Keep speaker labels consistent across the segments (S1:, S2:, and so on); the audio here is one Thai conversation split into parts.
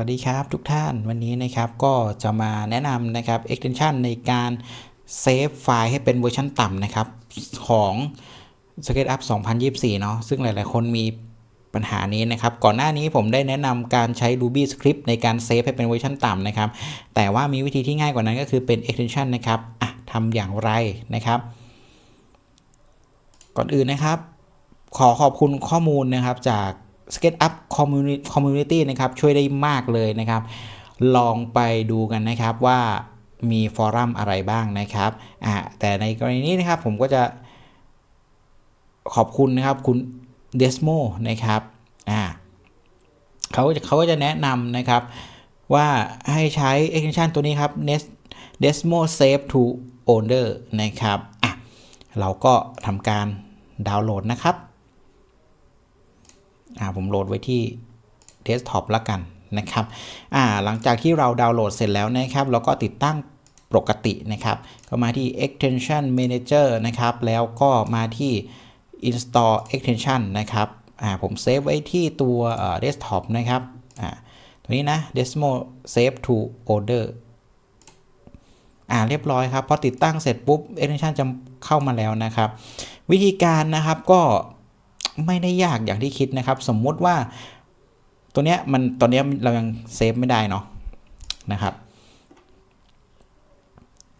S1: สวัสดีครับทุกท่านวันนี้นะครับก็จะมาแนะนำนะครับ extension ในการเซฟไฟล์ให้เป็นเวอร์ชันต่ำนะครับของ SketchUp 2024 เนาะซึ่งหลายๆ คนมีปัญหานี้นะครับ ก่อนหน้านี้ผมได้แนะนำการใช้ Ruby Script ในการเซฟให้เป็นเวอร์ชันต่ำนะครับ แต่ว่ามีวิธีที่ง่ายกว่านั้นก็คือเป็น extension นะครับอะทำอย่างไรนะครับ ก่อนอื่นนะครับ ขอขอบคุณข้อมูลนะครับจาก SketchUp Community นะครับช่วยได้มากเลยนะครับ ลองไปดูกันนะครับว่ามีฟอรัมอะไรบ้างนะครับอ่าแต่ในกรณีนี้นะครับผมก็จะขอบคุณนะครับคุณ Desmo นะครับอ่าเขาจะเขาก็จะแนะนำนะครับว่าให้ใช้ extension ตัวนี้ครับ Nest Desmo Save to Owner นะครับอะเราก็ทำการดาวน์โหลดนะครับ อ่าผมโหลดไว้ที่เดสก์ท็อปละกันนะครับอ่าหลังจากที่เราดาวน์โหลดเสร็จแล้วนะครับเราก็ติดตั้งปกตินะครับ ก็มาที่ extension manager นะครับ แล้วก็มาที่ install extension นะครับอ่าผมเซฟไว้ที่ตัวเดสก์ท็อปนะครับอ่าตัวนี้นะ Desmo Save to Order อ่าเรียบร้อยครับ พอติดตั้งเสร็จปุ๊บ extension จะเข้ามาแล้วนะครับ วิธีการนะครับก็ ไม่ได้ยากอย่างที่คิดนะครับ สมมุติว่าตัวเนี้ยมันตอนเนี้ยเรายังเซฟไม่ได้เนาะนะครับ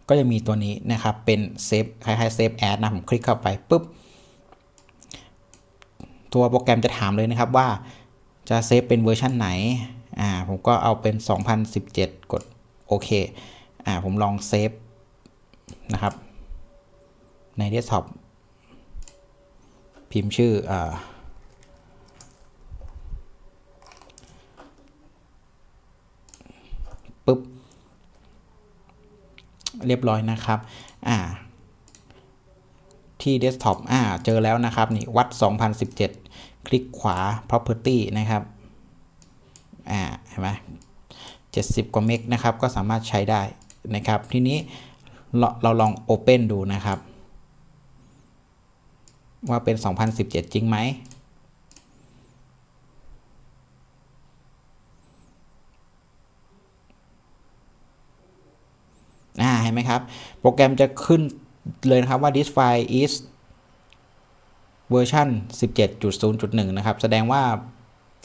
S1: ก็จะมีตัวนี้นะครับเป็นเซฟคล้ายๆเซฟแอดนะผมคลิกเข้าไปปุ๊บตัวโปรแกรมจะถามเลยนะครับว่าจะเซฟเป็นเวอร์ชันไหนอ่าผมก็เอาเป็น 2017 กดโอเคอ่าผมลองเซฟนะครับในเดสก์ท็อป พิมพ์ชื่ออปุ๊บ เรียบร้อยนะครับอ่าที่เดสก์ท็อปอ่า เจอแล้วนะครับ นี่ วัด 2017 คลิกขวา property นะครับ อ่า เห็นไหม70กว่าเมกนะครับ ก็สามารถใช้ได้นะครับ ทีนี้เราเราลอง Open ดูนะครับ ว่าเป็น 2017 จริงไหม อ่า เห็นไหมครับ โปรแกรมจะขึ้นเลยนะครับว่า this file is version 17.0.1 นะครับ แสดงว่า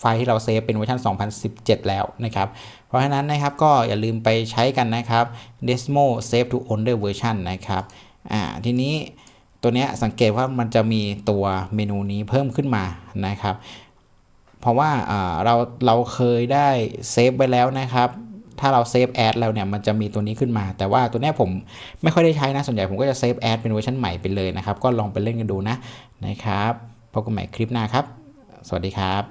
S1: ไฟล์ที่เราเซฟเป็นเวอร์ชัน2017 แล้วนะครับ เพราะฉะนั้นนะครับก็อย่าลืมไปใช้กันนะครับ Desmo Save to Older Version นะครับ อ่า ทีนี้ ตัวนี้สังเกตว่ามันจะมีตัวเมนูนี้เพิ่มขึ้นมานะครับ เพราะว่าเราเราเคยได้เซฟไว้แล้วนะครับ ถ้าเราเซฟแอดแล้วเนี่ยมันจะมีตัวนี้ขึ้นมา แต่ว่าตัวนี้ผมไม่ค่อยได้ใช้นะ ส่วนใหญ่ผมก็จะเซฟแอดเป็นเวอร์ชันใหม่ไปเลยนะครับ ก็ลองไปเล่นกันดูนะนะครับพบกันใหม่คลิปหน้าครับ สวัสดีครับ